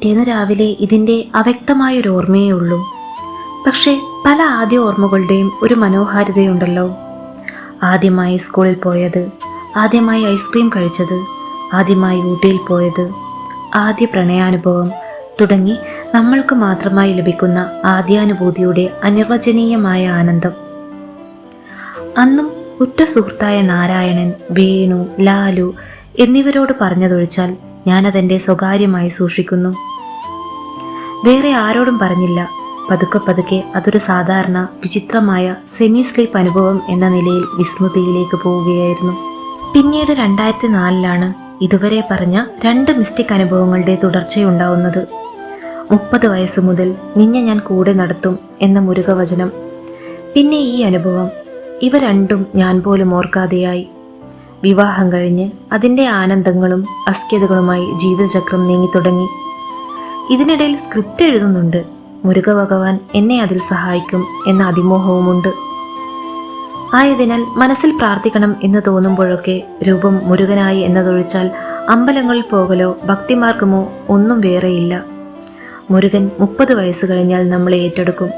പിറ്റേന്ന് രാവിലെ ഇതിന്റെ അവ്യക്തമായൊരു ഓർമ്മയേ ഉള്ളൂ പക്ഷേ പല ആദ്യ ഓർമ്മകളുടെയും ഒരു മനോഹാരിതയുണ്ടല്ലോ. ആദ്യമായി സ്കൂളിൽ പോയത് ആദ്യമായി ഐസ്ക്രീം കഴിച്ചത് ആദ്യമായി ഊട്ടിയിൽ പോയത് ആദ്യ പ്രണയാനുഭവം തുടങ്ങി നമ്മൾക്ക് മാത്രമായി ലഭിക്കുന്ന ആദ്യാനുഭൂതിയുടെ അനിർവചനീയമായ ആനന്ദം. അന്നും ഉറ്റ സുഹൃത്തായ നാരായണൻ വേണു ലാലു എന്നിവരോട് പറഞ്ഞതൊഴിച്ചാൽ ഞാനതെന്റെ സ്വകാര്യമായി സൂക്ഷിക്കുന്നു. വേറെ ആരോടും പറഞ്ഞില്ല. പതുക്കെ പതുക്കെ അതൊരു സാധാരണ വിചിത്രമായ സെമി സ്ലീപ്പ് അനുഭവം എന്ന നിലയിൽ വിസ്മൃതിയിലേക്ക് പോവുകയായിരുന്നു. പിന്നീട് രണ്ടായിരത്തി നാലിലാണ് ഇതുവരെ പറഞ്ഞ രണ്ട് മിസ്റ്റിക് അനുഭവങ്ങളുടെ തുടർച്ചയുണ്ടാവുന്നത്. മുപ്പത് വയസ്സ് മുതൽ നിന്നെ ഞാൻ കൂടെ നടത്തും എന്ന മുരുകവചനം. പിന്നെ ഈ അനുഭവം. ഇവ രണ്ടും ഞാൻ പോലും ഓർക്കാതെയായി. വിവാഹം കഴിഞ്ഞ് അതിന്റെ ആനന്ദങ്ങളും അസ്ക്യതകളുമായി ജീവിതചക്രം നീങ്ങിത്തുടങ്ങി. ഇതിനിടയിൽ സ്ക്രിപ്റ്റ് എഴുതുന്നുണ്ട്. മുരുക ഭഗവാൻ എന്നെ അതിൽ സഹായിക്കും എന്ന അതിമോഹവുമുണ്ട്. ആയതിനാൽ മനസ്സിൽ പ്രാർത്ഥിക്കണം എന്ന് തോന്നുമ്പോഴൊക്കെ രൂപം മുരുകനായി എന്നതൊഴിച്ചാൽ അമ്പലങ്ങളിൽ പോകലോ ഭക്തിമാർഗമോ ഒന്നും വേറെയില്ല. മുരുകൻ മുപ്പത് വയസ്സ് കഴിഞ്ഞാൽ നമ്മളെ ഏറ്റെടുക്കും.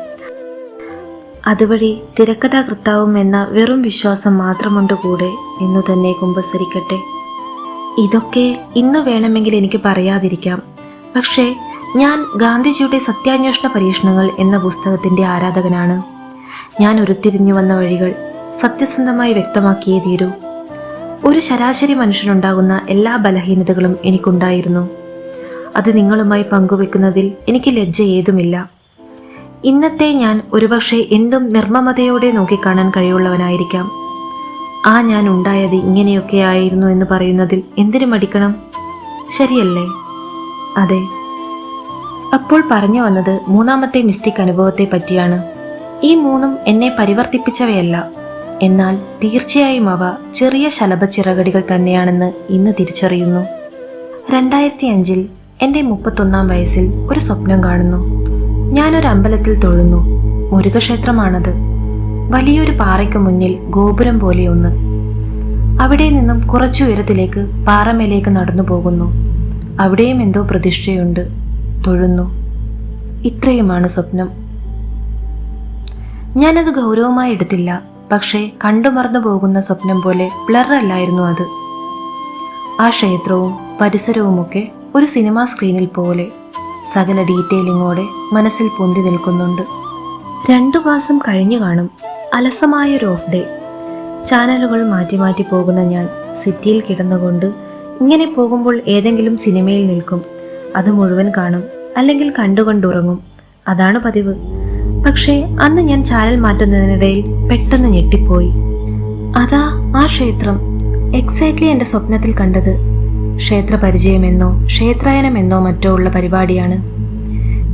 അതുവഴി തിരക്കഥാകൃത്താവും എന്ന വെറും വിശ്വാസം മാത്രമുണ്ട് കൂടെ എന്നു തന്നെ കുമ്പസരിക്കട്ടെ. ഇതൊക്കെ ഇന്ന് വേണമെങ്കിൽ എനിക്ക് പറയാതിരിക്കാം. പക്ഷേ ഞാൻ ഗാന്ധിജിയുടെ സത്യാന്വേഷണ പരീക്ഷണങ്ങൾ എന്ന പുസ്തകത്തിന്റെ ആരാധകനാണ്. ഞാൻ ഉരുത്തിരിഞ്ഞു വന്ന വഴികൾ സത്യസന്ധമായി വ്യക്തമാക്കിയേ തീരൂ. ഒരു ശരാശരി മനുഷ്യനുണ്ടാകുന്ന എല്ലാ ബലഹീനതകളും എനിക്കുണ്ടായിരുന്നു. അത് നിങ്ങളുമായി പങ്കുവെക്കുന്നതിൽ എനിക്ക് ലജ്ജ ഏതുമില്ല. ഇന്നത്തെ ഞാൻ ഒരുപക്ഷെ എന്തും നിർമ്മമതയോടെ നോക്കിക്കാണാൻ കഴിവുള്ളവനായിരിക്കാം. ആ ഞാൻ ഉണ്ടായത് ഇങ്ങനെയൊക്കെ ആയിരുന്നു എന്ന് പറയുന്നതിൽ എന്തിനു മടിക്കണം? ശരിയല്ലേ? അതെ. അപ്പോൾ പറഞ്ഞു വന്നത് മൂന്നാമത്തെ മിസ്റ്റിക് അനുഭവത്തെ പറ്റിയാണ് ഈ മൂന്നും എന്നെ പരിവർത്തിപ്പിച്ചവയല്ല. എന്നാൽ തീർച്ചയായും അവ ചെറിയ ശലഭച്ചിറകടികൾ തന്നെയാണെന്ന് ഇന്ന് തിരിച്ചറിയുന്നു. രണ്ടായിരത്തി അഞ്ചിൽ എന്റെ മുപ്പത്തൊന്നാം വയസ്സിൽ ഒരു സ്വപ്നം കാണുന്നു. ഞാനൊരു അമ്പലത്തിൽ തൊഴുന്നു. മുരുകക്ഷേത്രമാണത്. വലിയൊരു പാറയ്ക്ക് മുന്നിൽ ഗോപുരം പോലെയൊന്ന് അവിടെ നിന്നും കുറച്ചു ഉയരത്തിലേക്ക് പാറമേലേക്ക് നടന്നു പോകുന്നു അവിടെയും എന്തോ പ്രതിഷ്ഠയുണ്ട്. തൊഴുന്നു. ഇത്രയുമാണ് സ്വപ്നം. ഞാനത് ഗൗരവമായി എടുത്തില്ല. പക്ഷേ കണ്ടുമറന്നു പോകുന്ന സ്വപ്നം പോലെ ബ്ലറല്ലായിരുന്നു അത്. ആ ക്ഷേത്രവും പരിസരവുമൊക്കെ ഒരു സിനിമാ സ്ക്രീനിൽ പോലെ സകല ഡീറ്റെയിലിങ്ങോടെ മനസ്സിൽ പൊന്തി നിൽക്കുന്നുണ്ട്. രണ്ടു മാസം കഴിഞ്ഞു കാണും. അലസമായ ഒരു ഓഫ് ഡേ. ചാനലുകൾ മാറ്റി മാറ്റി പോകുന്ന ഞാൻ സിറ്റിയിൽ കിടന്നുകൊണ്ട് ഇങ്ങനെ പോകുമ്പോൾ ഏതെങ്കിലും സിനിമയിൽ നിൽക്കും. അത് മുഴുവൻ കാണും അല്ലെങ്കിൽ കണ്ടുകൊണ്ടുറങ്ങും അതാണ് പതിവ്. പക്ഷേ അന്ന് ഞാൻ ചാനൽ മാറ്റുന്നതിനിടയിൽ പെട്ടെന്ന് ഞെട്ടിപ്പോയി. അതാ ആ ക്ഷേത്രം. എക്സാക്ട്ലി എന്റെ സ്വപ്നത്തിൽ കണ്ടത്. ക്ഷേത്ര പരിചയമെന്നോ ക്ഷേത്രായനമെന്നോ മറ്റോ ഉള്ള പരിപാടിയാണ്.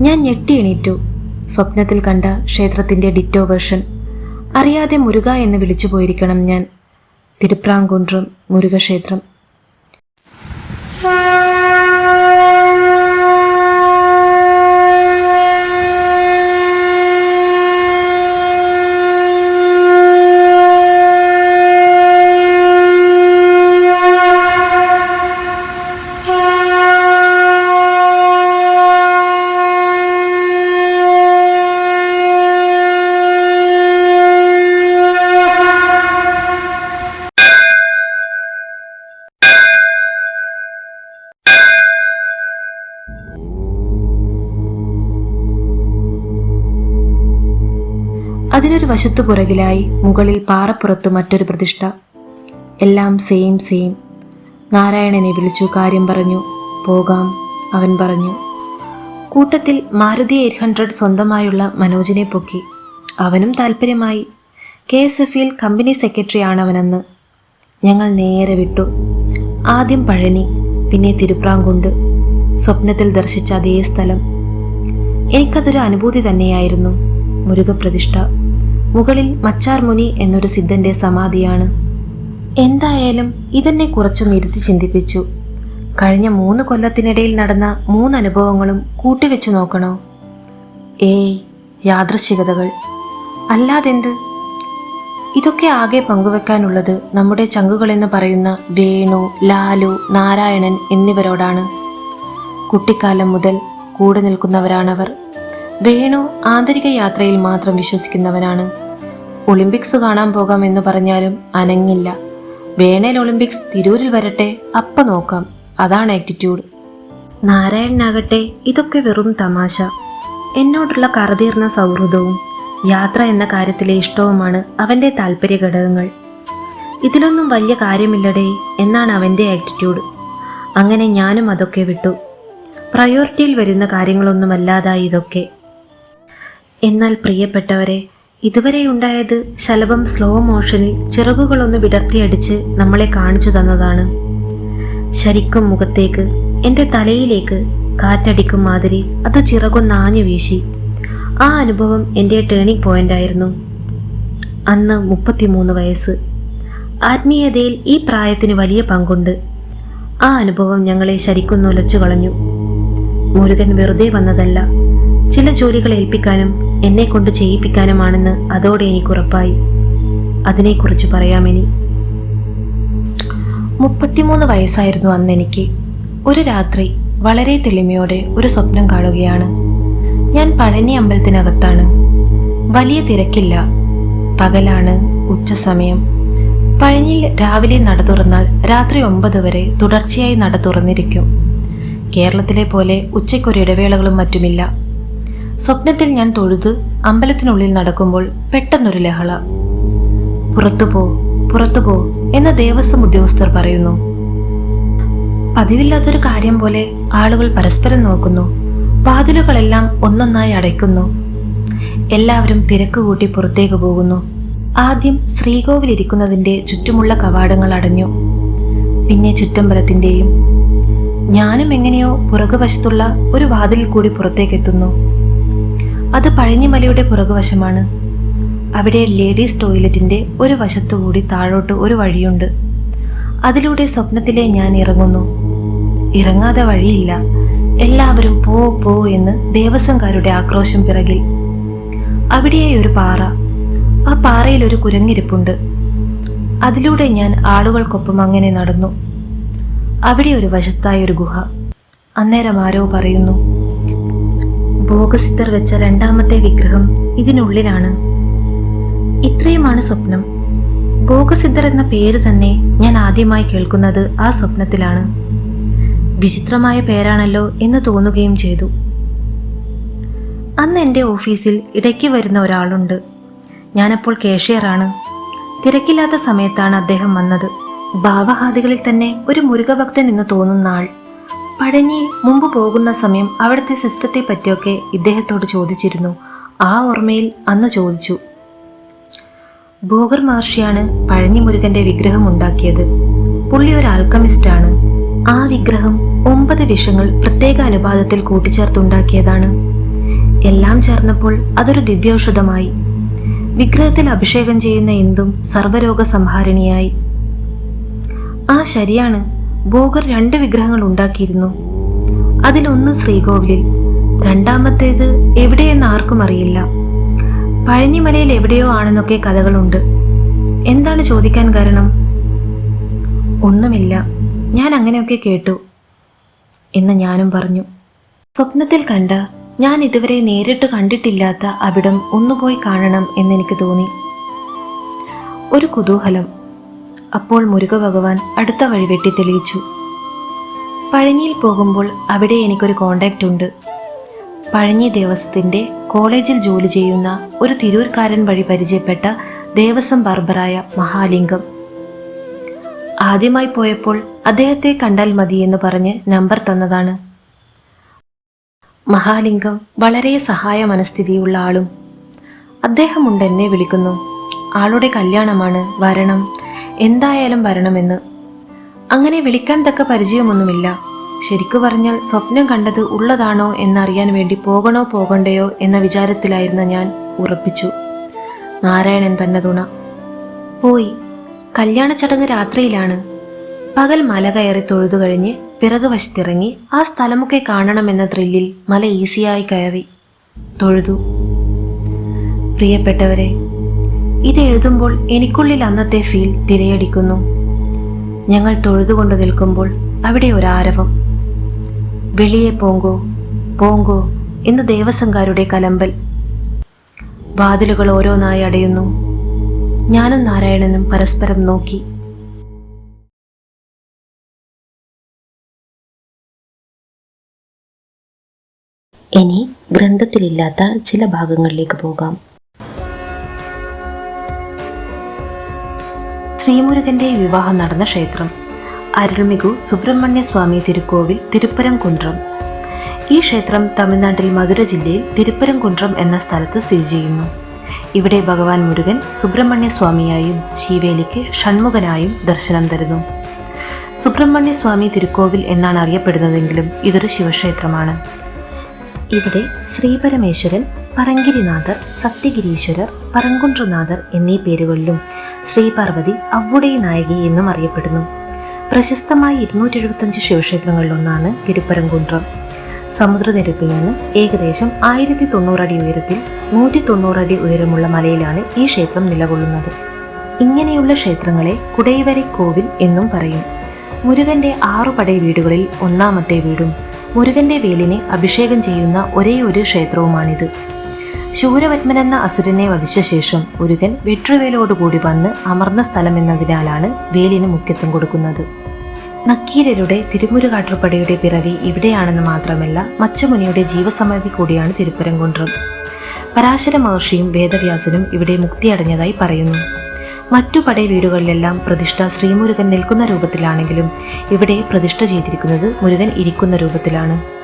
ഞാൻ ഞെട്ടി എണീറ്റു. സ്വപ്നത്തിൽ കണ്ട ക്ഷേത്രത്തിന്റെ ഡിറ്റോ വേർഷൻ. അറിയാതെ മുരുക എന്ന് വിളിച്ചു പോയിരിക്കണം ഞാൻ. തിരുപ്രാങ്കുണ്ട്രം മുരുകക്ഷേത്രം. അതിനൊരു വശത്തു പുറകിലായി മുകളിൽ പാറപ്പുറത്ത് മറ്റൊരു പ്രതിഷ്ഠ. എല്ലാം സെയിം സെയിം നാരായണനെ വിളിച്ചു കാര്യം പറഞ്ഞു. പോകാം അവൻ പറഞ്ഞു. കൂട്ടത്തിൽ മാരുതി എയ്റ്റ് ഹൺഡ്രഡ് സ്വന്തമായുള്ള മനോജിനെ പൊക്കി. അവനും താല്പര്യമായി കെ എസ് എഫിൽ കമ്പനി സെക്രട്ടറി ആണവനെന്ന്. ഞങ്ങൾ നേരെ വിട്ടു. ആദ്യം പഴനി പിന്നെ തിരുപ്രാങ്കുണ്ട്. സ്വപ്നത്തിൽ ദർശിച്ച അതേ സ്ഥലം. എനിക്കതൊരു അനുഭൂതി തന്നെയായിരുന്നു. മുരുകപ്രതിഷ്ഠ. മുകളിൽ മച്ചാർ മുനി എന്നൊരു സിദ്ധന്റെ സമാധിയാണ്. എന്തായാലും ഇതെന്നെ കുറച്ചു ഇരുത്തി ചിന്തിപ്പിച്ചു. കഴിഞ്ഞ മൂന്ന് കൊല്ലത്തിനിടയിൽ നടന്ന മൂന്ന് അനുഭവങ്ങളും കൂട്ടിവെച്ച് നോക്കണോ? ഏയ് യാദൃശ്ചികതകൾ. അല്ലാതെന്ത്? ഇതൊക്കെ ആകെ പങ്കുവെക്കാനുള്ളത് നമ്മുടെ ചങ്കുകളെന്ന് പറയുന്ന വേണു ലാലു നാരായണൻ എന്നിവരോടാണ്. കുട്ടിക്കാലം മുതൽ കൂടെ നിൽക്കുന്നവരാണവർ. വേണു ആന്തരിക യാത്രയിൽ മാത്രം വിശ്വസിക്കുന്നവനാണ്. ഒളിമ്പിക്സ് കാണാൻ പോകാം എന്ന് പറഞ്ഞാലും അനങ്ങില്ല. വേണേൽ ഒളിമ്പിക്സ് തിരൂരിൽ വരട്ടെ അപ്പ നോക്കാം. അതാണ് ആറ്റിറ്റ്യൂഡ്. നാരായണനാകട്ടെ ഇതൊക്കെ വെറും തമാശ. എന്നോടുള്ള കറുതീർന്ന സൗഹൃദവും യാത്ര എന്ന കാര്യത്തിലെ ഇഷ്ടവുമാണ് അവന്റെ താല്പര്യ ഘടകങ്ങൾ. ഇതിലൊന്നും വലിയ കാര്യമില്ലടേ എന്നാണ് അവന്റെ ആറ്റിറ്റ്യൂഡ്. അങ്ങനെ ഞാനും അതൊക്കെ വിട്ടു. പ്രയോറിറ്റിയിൽ വരുന്ന കാര്യങ്ങളൊന്നുമല്ലാതായി ഇതൊക്കെ. എന്നാൽ പ്രിയപ്പെട്ടവരെ ഇതുവരെ ഉണ്ടായത് ശലഭം സ്ലോ മോഷനിൽ ചിറകുകളൊന്ന് വിടർത്തിയടിച്ച് നമ്മളെ കാണിച്ചു തന്നതാണ്. ശരിക്കും മുഖത്തേക്ക് എന്റെ തലയിലേക്ക് കാറ്റടിക്കും മാതിരി അത് ചിറകൊന്നാഞ്ഞു വീശി. ആ അനുഭവം എന്റെ ടേണിംഗ് പോയിന്റ് ആയിരുന്നു. അന്ന് മുപ്പത്തിമൂന്ന് വയസ്സ്. ആത്മീയതയിൽ ഈ പ്രായത്തിന് വലിയ പങ്കുണ്ട്. ആ അനുഭവം ഞങ്ങളെ ശരിക്കും നുലച്ചു കളഞ്ഞു മുരുകൻ വെറുതെ വന്നതല്ല. ചില ജോലികൾ ഏൽപ്പിക്കാനും എന്നെ കൊണ്ട് ചെയ്യിപ്പിക്കാനുമാണെന്ന് അതോടെ എനിക്ക് ഉറപ്പായി. അതിനെക്കുറിച്ച് പറയാമെനി. മുപ്പത്തിമൂന്ന് വയസ്സായിരുന്നു അന്ന് എനിക്ക്. ഒരു രാത്രി വളരെ തെളിമയോടെ ഒരു സ്വപ്നം കാണുകയാണ്. ഞാൻ പഴനി അമ്പലത്തിനകത്താണ്. വലിയ തിരക്കില്ല. പകലാണ് ഉച്ചസമയം പഴനിയിൽ രാവിലെ നട തുറന്നാൽ രാത്രി ഒമ്പത് വരെ തുടർച്ചയായി നട തുറന്നിരിക്കും. കേരളത്തിലെ പോലെ ഉച്ചയ്ക്കൊരു ഇടവേളകളും മറ്റുമില്ല. സ്വപ്നത്തിൽ ഞാൻ തൊഴുത് അമ്പലത്തിനുള്ളിൽ നടക്കുമ്പോൾ പെട്ടെന്നൊരു ലഹള. പുറത്തുപോ പുറത്തുപോ എന്ന് ദേവസ്വം ഉദ്യോഗസ്ഥർ പറയുന്നു. പതിവില്ലാത്തൊരു കാര്യം പോലെ ആളുകൾ പരസ്പരം നോക്കുന്നു. വാതിലുകളെല്ലാം ഒന്നൊന്നായി അടയ്ക്കുന്നു. എല്ലാവരും തിരക്ക് കൂട്ടി പുറത്തേക്ക് പോകുന്നു. ആദ്യം ശ്രീകോവിലിരിക്കുന്നതിന്റെ ചുറ്റുമുള്ള കവാടങ്ങൾ അടഞ്ഞു. പിന്നെ ചുറ്റമ്പലത്തിന്റെയും ഞാനും എങ്ങനെയോ പുറകുവശത്തുള്ള ഒരു വാതിലിൽ കൂടി പുറത്തേക്കെത്തുന്നു. അത് പഴഞ്ഞിമലയുടെ പുറകുവശമാണ്. അവിടെ ലേഡീസ് ടോയ്ലറ്റിന്റെ ഒരു വശത്തുകൂടി താഴോട്ട് ഒരു വഴിയുണ്ട്. അതിലൂടെ സ്വപ്നത്തിലെ ഞാൻ ഇറങ്ങുന്നു. ഇറങ്ങാതെ വഴിയില്ല. എല്ലാവരും പോ പോ എന്ന് ദേവസ്വംകാരുടെ ആക്രോശം പിറകിൽ. അവിടെയായി ഒരു പാറ. ആ പാറയിൽ ഒരു കുരങ്ങിരിപ്പുണ്ട്. അതിലൂടെ ഞാൻ ആളുകൾക്കൊപ്പം അങ്ങനെ നടന്നു. അവിടെ ഒരു വശത്തായ ഒരു ഗുഹ. അന്നേരം ആരോ പറയുന്നു ഭോഗസിദ്ധർ വെച്ച രണ്ടാമത്തെ വിഗ്രഹം ഇതിനുള്ളിലാണ്. ഇത്രയുമാണ് സ്വപ്നം. ഭോഗസിദ്ധർ എന്ന പേര് തന്നെ ഞാൻ ആദ്യമായി കേൾക്കുന്നത് ആ സ്വപ്നത്തിലാണ്. വിചിത്രമായ പേരാണല്ലോ എന്ന് തോന്നുകയും ചെയ്തു. അന്ന് എന്റെ ഓഫീസിൽ ഇടയ്ക്ക് വരുന്ന ഒരാളുണ്ട്. ഞാനപ്പോൾ കേഷ്യറാണ് തിരക്കില്ലാത്ത സമയത്താണ് അദ്ദേഹം വന്നത്. ഭാവഹാദികളിൽ തന്നെ ഒരു മുരുകഭക്തൻ എന്ന് തോന്നുന്ന ആൾ. പഴനിയിൽ മുമ്പ് പോകുന്ന സമയം അവിടുത്തെ സിസ്റ്റത്തെ പറ്റിയൊക്കെ ഇദ്ദേഹത്തോട് ചോദിച്ചിരുന്നു. ആ ഓർമ്മയിൽ അന്ന് ചോദിച്ചു. ഭോഗർ മഹർഷിയാണ് പഴഞ്ഞി മുരുകന്റെ വിഗ്രഹം ഉണ്ടാക്കിയത്. പുള്ളി ഒരു ആൽക്കമിസ്റ്റാണ് ആ വിഗ്രഹം ഒമ്പത് വിഷങ്ങൾ പ്രത്യേക അനുപാതത്തിൽ കൂട്ടിച്ചേർത്തുണ്ടാക്കിയതാണ്. എല്ലാം ചേർന്നപ്പോൾ അതൊരു ദിവ്യൌഷധമായി. വിഗ്രഹത്തിൽ അഭിഷേകം ചെയ്യുന്ന എന്തും സർവരോഗ സംഹാരിണിയായി ആ ശരിയാണ്. ഭോഗർ രണ്ട് വിഗ്രഹങ്ങൾ ഉണ്ടാക്കിയിരുന്നു. അതിലൊന്ന് ശ്രീകോവിലിൽ രണ്ടാമത്തേത് എവിടെയെന്ന് ആർക്കും അറിയില്ല. പഴഞ്ഞിമലയിൽ എവിടെയോ ആണെന്നൊക്കെ കഥകളുണ്ട്. എന്താണ് ചോദിക്കാൻ കാരണം? ഒന്നുമില്ല. ഞാൻ അങ്ങനെയൊക്കെ കേട്ടു എന്ന് ഞാനും പറഞ്ഞു. സ്വപ്നത്തിൽ കണ്ട ഞാൻ ഇതുവരെ നേരിട്ട് കണ്ടിട്ടില്ലാത്ത അവിടം ഒന്നുപോയി കാണണം എന്നെനിക്ക് തോന്നി. ഒരു കുതൂഹലം. അപ്പോൾ മുരുക ഭഗവാൻ അടുത്ത വഴി വെട്ടി തെളിയിച്ചു. പഴനിയിൽ പോകുമ്പോൾ അവിടെ എനിക്കൊരു കോണ്ടാക്റ്റ് ഉണ്ട്. പഴഞ്ഞി ദേവസ്വത്തിന്റെ കോളേജിൽ ജോലി ചെയ്യുന്ന ഒരു തിരൂർക്കാരൻ വഴി പരിചയപ്പെട്ട ദേവസ്വം ബാർബറായ മഹാലിംഗം. ആദ്യമായി പോയപ്പോൾ അദ്ദേഹത്തെ കണ്ടാൽ മതി എന്ന് പറഞ്ഞ് നമ്പർ തന്നതാണ്. മഹാലിംഗം വളരെ സഹായ മനസ്ഥിതിയുള്ള ആളും. അദ്ദേഹമുണ്ട് എന്നെ വിളിക്കുന്നു. ആളുടെ കല്യാണമാണ് വരണം. എന്തായാലും വരണമെന്ന്. അങ്ങനെ വിളിക്കാൻ തക്ക പരിചയമൊന്നുമില്ല. ശരിക്കു പറഞ്ഞാൽ സ്വപ്നം കണ്ടത് ഉള്ളതാണോ എന്നറിയാൻ വേണ്ടി പോകണോ പോകണ്ടയോ എന്ന വിചാരത്തിലായിരുന്ന ഞാൻ ഉറപ്പിച്ചു. നാരായണൻ തന്നെ തുണ. പോയി. കല്യാണ ചടങ്ങ് രാത്രിയിലാണ്. പകൽ മല കയറി തൊഴുതു കഴിഞ്ഞ് പിറക് വശത്തിറങ്ങി ആ സ്ഥലമൊക്കെ കാണണമെന്ന ത്രില്ലിൽ മല ഈസിയായി കയറി തൊഴുതു. പ്രിയപ്പെട്ടവരെ ഇത് എഴുതുമ്പോൾ എനിക്കുള്ളിൽ അന്നത്തെ ഫീൽ തിരയടിക്കുന്നു. ഞങ്ങൾ തൊഴുതുകൊണ്ട് നിൽക്കുമ്പോൾ അവിടെ ഒരാരവം വെളിയെ പോങ്കോ പോങ്കോ എന്ന് ദേവസംഗാരുടെ കലമ്പൽ. വാതിലുകൾ ഓരോന്നായി അടയുന്നു. ഞാനും നാരായണനും പരസ്പരം നോക്കി. ഇനി ഗ്രന്ഥത്തിലില്ലാത്ത ചില ഭാഗങ്ങളിലേക്ക് പോകാം. ശ്രീമുരുകന്റെ വിവാഹം നടന്ന ക്ഷേത്രം അരുൾമികു സുബ്രഹ്മണ്യ സ്വാമി തിരുക്കോവിൽ തിരുപ്പരംകുണ്ട്രം ഈ ക്ഷേത്രം തമിഴ്നാട്ടിൽ മധുര ജില്ലയിൽ തിരുപ്പരംകുണ്ട്രം എന്ന സ്ഥലത്ത് സ്ഥിതി ചെയ്യുന്നു. ഇവിടെ ഭഗവാൻ മുരുകൻ സുബ്രഹ്മണ്യ ശിവേലിക്ക് ഷൺമുഖനായും ദർശനം തരുന്നു. സുബ്രഹ്മണ്യ സ്വാമി തിരുക്കോവിൽ എന്നാണ് അറിയപ്പെടുന്നതെങ്കിലും ഇതൊരു ശിവക്ഷേത്രമാണ്. ഇവിടെ ശ്രീപരമേശ്വരൻ പറങ്കിരിനാഥർ സത്യഗിരീശ്വരർ പറങ്കുണ്ട്രനാഥർ എന്നീ പേരുകളിലും ശ്രീ പാർവതി അവ്വുടേ നായകി എന്നും അറിയപ്പെടുന്നു. പ്രശസ്തമായ ഇരുന്നൂറ്റി എഴുപത്തഞ്ച് ശിവക്ഷേത്രങ്ങളിലൊന്നാണ് തിരുപ്പരംകുണ്ട്രം സമുദ്രനിരപ്പിൽ നിന്ന് ഏകദേശം ആയിരത്തി തൊണ്ണൂറടി ഉയരത്തിൽ നൂറ്റി തൊണ്ണൂറടി ഉയരമുള്ള മലയിലാണ് ഈ ക്ഷേത്രം നിലകൊള്ളുന്നത്. ഇങ്ങനെയുള്ള ക്ഷേത്രങ്ങളെ കുടൈവരെ കോവിൽ എന്നും പറയും. മുരുകന്റെ ആറു പടയ വീടുകളിൽ ഒന്നാമത്തെ വീടും മുരുകന്റെ വേലിനെ അഭിഷേകം ചെയ്യുന്ന ഒരേ ഒരു ക്ഷേത്രവുമാണിത്. ശൂരപത്മനെന്ന അസുരനെ വധിച്ച ശേഷം ഒരുകൻ വെട്രുവേലോടുകൂടി വന്ന് അമർന്ന സ്ഥലം എന്നതിനാലാണ് വേലിന് മുഖ്യത്വം കൊടുക്കുന്നത്. നക്കീരരുടെ തിരുമുരുകാട്ടുപടയുടെ പിറവി ഇവിടെയാണെന്ന് മാത്രമല്ല മച്ചമുനിയുടെ ജീവസമാധി കൂടിയാണ് തിരുപ്പരംകുണ്ട്രം പരാശര മഹർഷിയും വേദവ്യാസനും ഇവിടെ മുക്തിയടഞ്ഞതായി പറയുന്നു. മറ്റു പടയ വീടുകളിലെല്ലാം പ്രതിഷ്ഠ ശ്രീമുരുകൻ നിൽക്കുന്ന രൂപത്തിലാണെങ്കിലും ഇവിടെ പ്രതിഷ്ഠ ചെയ്തിരിക്കുന്നത് മുരുകൻ ഇരിക്കുന്ന രൂപത്തിലാണ്.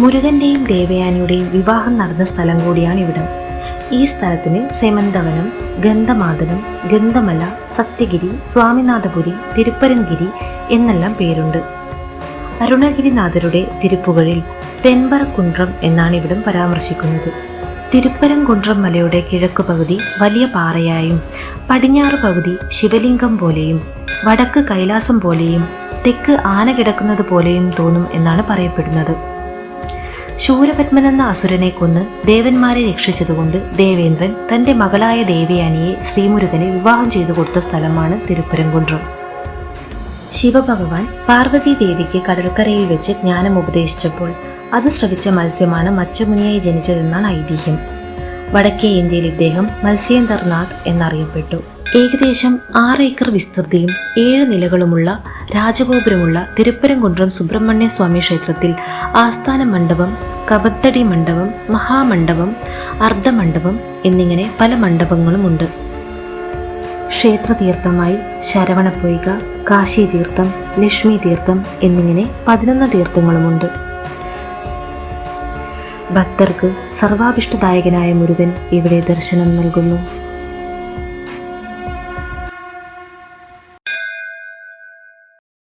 മുരുകന്റെയും ദേവയാനിയുടെയും വിവാഹം നടന്ന സ്ഥലം കൂടിയാണ് ഇവിടം. ഈ സ്ഥലത്തിന് സെമന്തവനം ഗന്ധമാതനം ഗന്ധമല സത്യഗിരി സ്വാമിനാഥപുരി തിരുപ്പരങ്കിരി എന്നെല്ലാം പേരുണ്ട്. അരുണഗിരിനാഥരുടെ തിരുപ്പുകളിൽ തെൻപറക്കുണ്ട്രം എന്നാണ് ഇവിടം പരാമർശിക്കുന്നത്. തിരുപ്പരംകുണ്ട്രം മലയുടെ കിഴക്ക് പകുതി വലിയ പാറയായും പടിഞ്ഞാറ് പകുതി ശിവലിംഗം പോലെയും വടക്ക് കൈലാസം പോലെയും തെക്ക് ആന കിടക്കുന്നത് പോലെയും തോന്നും എന്നാണ് പറയപ്പെടുന്നത്. ശൂരപത്മൻ എന്ന അസുരനെ കൊന്ന് ദേവന്മാരെ രക്ഷിച്ചതുകൊണ്ട് ദേവേന്ദ്രൻ തന്റെ മകളായ ദേവയാനിയെ ശ്രീമുരുകനെ വിവാഹം ചെയ്തു കൊടുത്ത സ്ഥലമാണ് തിരുപ്പരംകുണ്ട്രം ശിവഭഗവാൻ പാർവതി ദേവിക്ക് കടൽക്കരയിൽ വെച്ച് ജ്ഞാനം ഉപദേശിച്ചപ്പോൾ അത് ശ്രവിച്ച മത്സ്യമാണ് മച്ചമുനിയായി ജനിച്ചതെന്നാണ് ഐതിഹ്യം. വടക്കേ ഇന്ത്യയിൽ ഇദ്ദേഹം മത്സ്യേന്ദർനാഥ് എന്നറിയപ്പെട്ടു. ഏകദേശം ആറ് ഏക്കർ വിസ്തൃതിയും ഏഴ് നിലകളുമുള്ള രാജഗോപുരമുള്ള തിരുപ്പരംകുന്നം സുബ്രഹ്മണ്യ സ്വാമി ക്ഷേത്രത്തിൽ ആസ്ഥാന മണ്ഡപം കബത്തടി മണ്ഡപം മഹാമണ്ഡപം അർദ്ധമണ്ഡപം എന്നിങ്ങനെ പല മണ്ഡപങ്ങളുമുണ്ട്. ക്ഷേത്രതീർത്ഥമായി ശരവണപ്പൊയ്ക കാശി തീർത്ഥം ലക്ഷ്മി തീർത്ഥം എന്നിങ്ങനെ പതിനൊന്ന് തീർത്ഥങ്ങളുമുണ്ട്. ഭക്തർക്ക് സർവാഭിഷ്ടദായകനായ മുരുകൻ ഇവിടെ ദർശനം നൽകുന്നു.